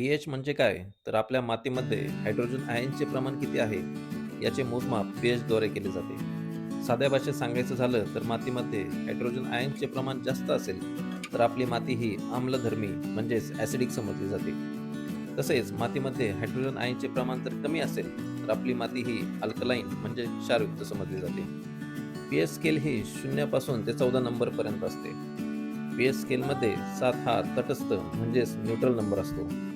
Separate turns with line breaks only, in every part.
PH म्हणजे काय? तर आपल्या मातीमध्ये हायड्रोजन आयनचे प्रमाण किती आहे, याचे मोजमाप पीएचद्वारे केले जाते. साध्या भाषेत सांगायचं झालं तर मातीमध्ये हायड्रोजन आयनचे प्रमाण जास्त असेल, तर आपली माती ही आम्लधर्मी म्हणजेच ॲसिडिक समजली जाते. तसेच मातीमध्ये हायड्रोजन आयनचे प्रमाण जर कमी असेल, तर आपली माती ही अल्कलाईन म्हणजे क्षारयुक्त समजली जाते. पी-एच स्केल ही शून्यापासून ते चौदा नंबरपर्यंत असते. पी-एच स्केलमध्ये सात हा तटस्थ म्हणजेच न्यूट्रल नंबर असतो.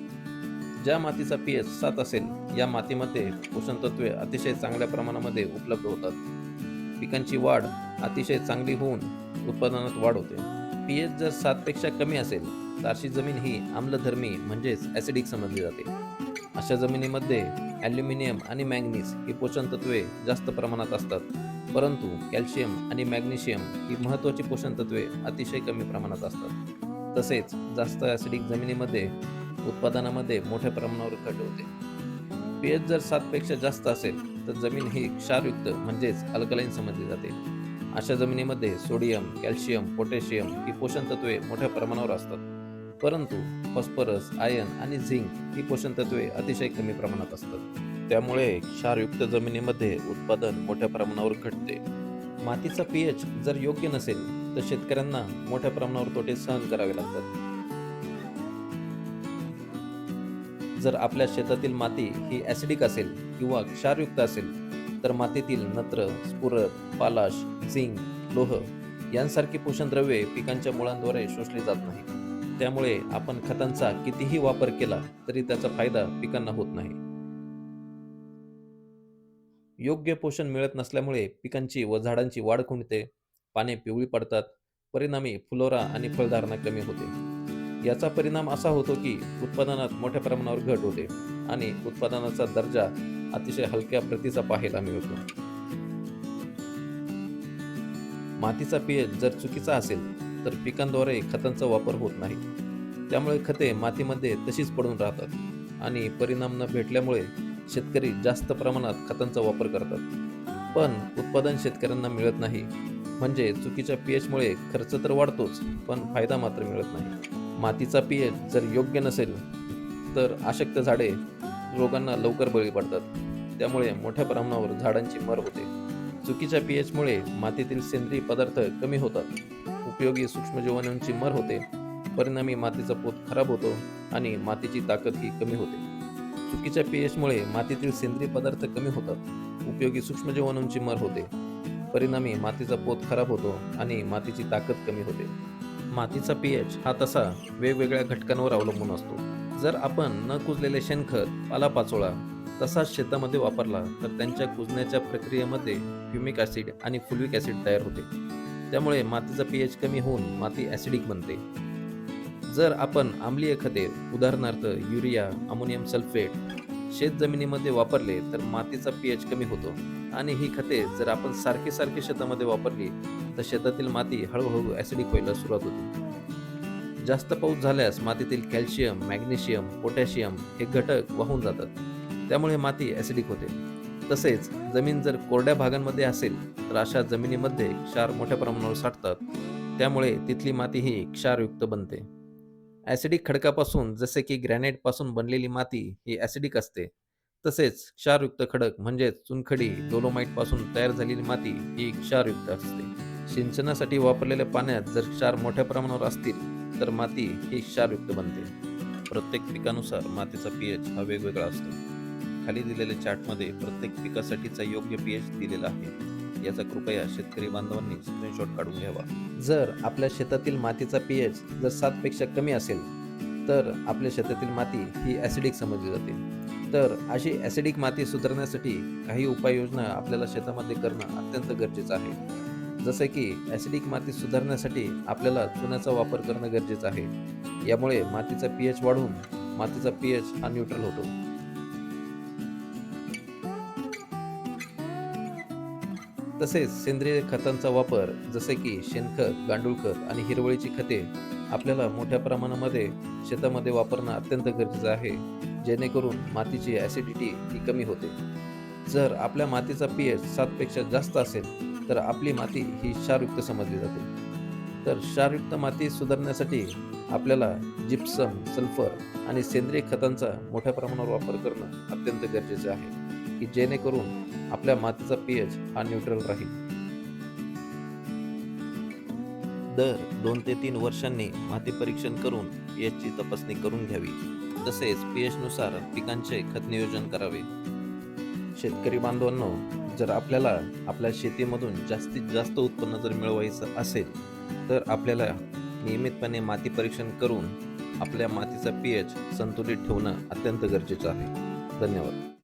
ज्या मातीचा पी-एच सात असेल, या मातीमध्ये पोषण तत्वे अतिशय चांगल्या प्रमाणामध्ये उपलब्ध होतात. पिकांची वाढ अतिशय चांगली होऊन उत्पादनात वाढ होते. पी-एच जर सातपेक्षा कमी असेल, तर अशी जमीन ही आम्लधर्मी म्हणजेच ॲसिडिक समजली जाते. अशा जमिनीमध्ये ॲल्युमिनियम आणि मॅग्नीज ही पोषण तत्वे जास्त प्रमाणात असतात, परंतु कॅल्शियम आणि मॅग्नेशियम ही महत्त्वाची पोषण तत्वे अतिशय कमी प्रमाणात असतात. तसेच जास्त ॲसिडिक जमिनीमध्ये उत्पादनामध्ये मोठ्या प्रमाणावर घट होते. पीएच जर सातपेक्षा जास्त असेल, तर जमीन ही क्षारयुक्त म्हणजेच अल्कलाईन समजली जाते. अशा जमिनीमध्ये सोडियम, कॅल्शियम, पोटॅशियम ही पोषण तत्वे मोठ्या प्रमाणावर असतात, परंतु फॉस्फरस, आयन आणि झिंक ही पोषण तत्वे अतिशय कमी प्रमाणात असतात. त्यामुळे क्षारयुक्त जमिनीमध्ये उत्पादन मोठ्या प्रमाणावर घटते. मातीचा पीएच जर योग्य नसेल, तर शेतकऱ्यांना मोठ्या प्रमाणावर तोटे सहन करावे लागतात. जर आपल्या शेतातील माती ही ॲसिडिक असेल किंवा क्षारयुक्त असेल, तर मातीतील नत्र, स्फुरद, पालाश, झिंक, लोह यांसारखी पोषण द्रव्ये पिकांच्या मुळांद्वारे शोषली जात नाही त्यामुळे आपण खतांचा कितीही वापर केला, तरी त्याचा फायदा पिकांना होत नाही. योग्य पोषण मिळत नसल्यामुळे पिकांची व झाडांची वाढ खुंटते, पाने पिवळी पडतात, परिणामी फुलोरा आणि फळधारणा कमी होते. याचा परिणाम असा होतो की उत्पादनात मोठ्या प्रमाणावर घट होते आणि उत्पादनाचा दर्जा अतिशय हलक्या प्रतीचा पाहायला मिळतो. मातीचा पीएच जर चुकीचा असेल, तर पिकांद्वारे खतांचा वापर होत नाही. त्यामुळे खते मातीमध्ये तशीच पडून राहतात आणि परिणाम न भेटल्यामुळे शेतकरी जास्त प्रमाणात खतांचा वापर करतात, पण उत्पादन शेतकऱ्यांना मिळत नाही. म्हणजे चुकीच्या पीएचमुळे खर्च तर वाढतोच, पण फायदा मात्र मिळत नाही. मातीचा पी-एच जर योग्य नसेल, तर अशक्त झाडे रोगांना लवकर बळी पडतात. त्यामुळे मोठ्या प्रमाणावर झाडांची मर होते. चुकीच्या पी-एचमुळे मातीतील सेंद्रिय पदार्थ कमी होतात, उपयोगी सूक्ष्मजीवाणूंची मर होते, परिणामी मातीचा पोत खराब होतो आणि मातीची ताकद ही कमी होते. चुकीच्या पी-एचमुळे मातीतील सेंद्रिय पदार्थ कमी होतात, उपयोगी सूक्ष्मजीवाणूंची मर होते, परिणामी मातीचा पोत खराब होतो आणि मातीची ताकद कमी होते. मातीचा पी-एच हा तसा वेगवेगळ्या घटकांवर अवलंबून असतो. जर आपण न कुजलेले शेणखत, पालापाचोळा तसाच शेतामध्ये वापरला, तर त्यांच्या कुजण्याच्या प्रक्रियेमध्ये ह्यूमिक ॲसिड आणि फुल्विक ॲसिड तयार होते. त्यामुळे मातीचा पी-एच कमी होऊन माती ॲसिडिक बनते. जर आपण आम्लीय खते उदाहरणार्थ युरिया, अमोनियम सल्फेट शेत जमिनीमध्ये वापरले, तर मातीचा पीएच कमी होतो आणि ही खते जर आपण सारखी सारखी शेतामध्ये वापरली, तर शेतातील माती हळूहळू ॲसिडिक व्हायला सुरुवात होते. जास्त पाऊस झाल्यास मातीतील कॅल्शियम, मॅग्नेशियम, पोटॅशियम हे घटक वाहून जातात. त्यामुळे माती ॲसिडिक होते. तसेच जमीन जर कोरड्या भागांमध्ये असेल, तर अशा जमिनीमध्ये क्षार मोठ्या प्रमाणावर साठतात. त्यामुळे तिथली माती ही क्षारयुक्त बनते. ॲसिडिक खडकापासून जसे की ग्रॅनाइटपासून बनलेली माती ही ॲसिडिक असते, तसेच क्षारयुक्त खडक म्हणजेच चुनखडी, डोलोमाईटपासून तयार झालेली माती ही क्षारयुक्त असते. सिंचनासाठी वापरलेल्या पाण्यात जर क्षार मोठ्या प्रमाणावर असतील, तर माती ही क्षारयुक्त बनते. प्रत्येक पिकानुसार मातीचा पीएच हा वेगवेगळा असतो. खाली दिलेल्या चार्टमध्ये प्रत्येक पिकासाठीचा योग्य पीएच दिलेला आहे. याचा कृपया शेतकरी बांधवांनी स्क्रीनशॉट काढून घ्यावा. जर आपल्या शेतातील मातीचा पी-एच जर सातपेक्षा कमी असेल, तर आपल्या शेतातील माती ही ॲसिडिक समजली जाते. तर अशी ॲसिडिक माती सुधारण्यासाठी काही उपाययोजना आपल्याला शेतामध्ये करणं अत्यंत गरजेचं आहे. जसे की ॲसिडिक माती सुधारण्यासाठी आपल्याला चुन्याचा वापर करणं गरजेचं आहे. यामुळे मातीचा पी-एच वाढून मातीचा पी-एच हा न्यूट्रल होतो. तसेच सेंद्रिय खतांचा वापर जसे की शेणखत, गांडूळखत आणि हिरवळीची खते आपल्याला मोठ्या प्रमाणामध्ये शेतामध्ये वापरणं अत्यंत गरजेचं आहे, जेणेकरून मातीची ॲसिडिटी ही कमी होते. जर आपल्या मातीचा पी-एच सातपेक्षा जास्त असेल, तर आपली माती ही क्षारयुक्त समजली जाते. तर क्षारयुक्त माती सुधारण्यासाठी आपल्याला जिप्सम सल्फर आणि सेंद्रिय खतांचा मोठ्या प्रमाणावर वापर करणं अत्यंत गरजेचं आहे की जेणेकरून आपल्या मातीचा पीएच हा न्यूट्रल राहील. दर दोन ते तीन वर्षांनी माती परीक्षण करून पीएचची तपासणी करून घ्यावी. तसेच पीएच नुसार पिकांचे खत नियोजन करावे. शेतकरी बांधवांनो जर आपल्याला आपल्या शेतीमधून जास्तीत जास्त उत्पन्न जर मिळवायचं असेल तर आपल्याला नियमितपणे माती परीक्षण करून आपल्या मातीचा पीएच संतुलित ठेवणं अत्यंत गरजेचं आहे. धन्यवाद.